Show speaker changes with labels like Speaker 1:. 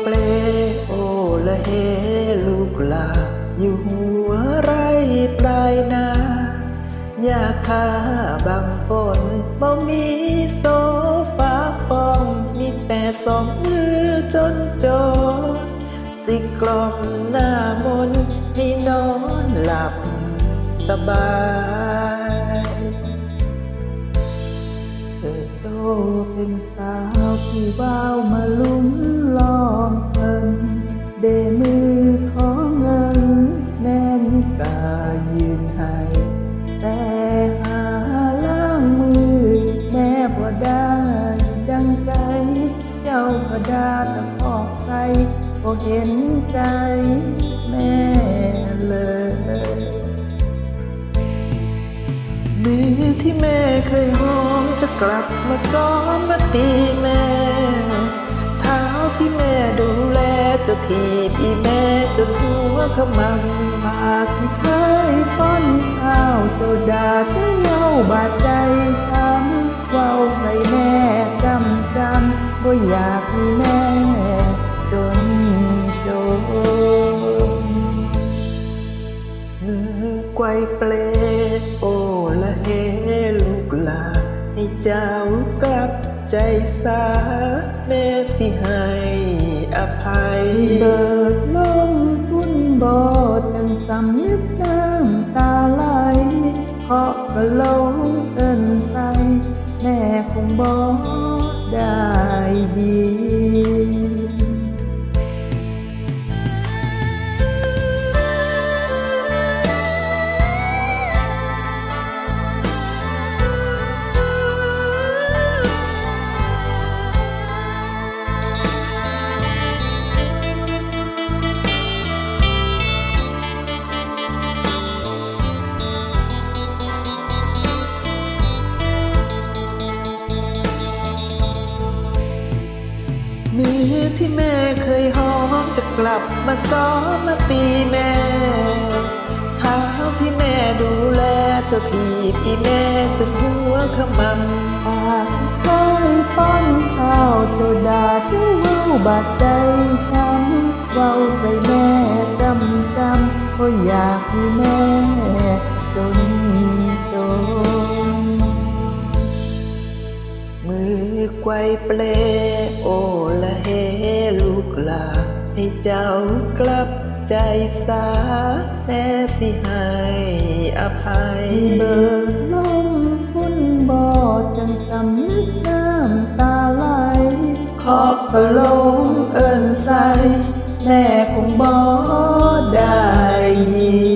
Speaker 1: เปลโอละเฮลูกลา อยู่หัวไรปลายนาหญ้าคาบางปนบ่มีโซฟาฟอง มีแต่สองมือจนจบสิกลมหน้ามนให้นอนหลับสบายเติบโตเป็นสาวผู้บ้ามาลุ่ม ตะคอกใส่บ่เห็นใจแม่เลยมือที่แม่เคยหอมจะกลับมาซ้อมมาตีแม่เท้าที่แม่ดูแลจะทีบอีแม่จนหัวขมังปากที่เคยป้อนข้าวเจ้าดาเจ้าเย้าบาดใจ เจ้ากลับใจสาแม่สิให้อภัย เบิดลมพุ่นบอจังสำนึกน้ำตาไหลเพราะกะลงเอินใสแม่คงบอได้ยิน ที่แม่เคยหอมจะกลับมาซ้อมมาตีแม่เท้าที่แม่ดูแลจ้าทีบอีแม่จนหัวขมำปากเคยป้อนข้าวเจ้าดาจ้าเว้าบาดใจช้ำเว้าใส่แม่จำจำก็อยากมีแม่จน ไกวเปลโอละเฮลูกลา ให้เจ้ากลับใจสาแม่สิให้อภัยเบิดลมฟุ้นบอจังสำนึกน้ำตาไหลขอบกระลงเอินใสแม่คงบอได้ยิน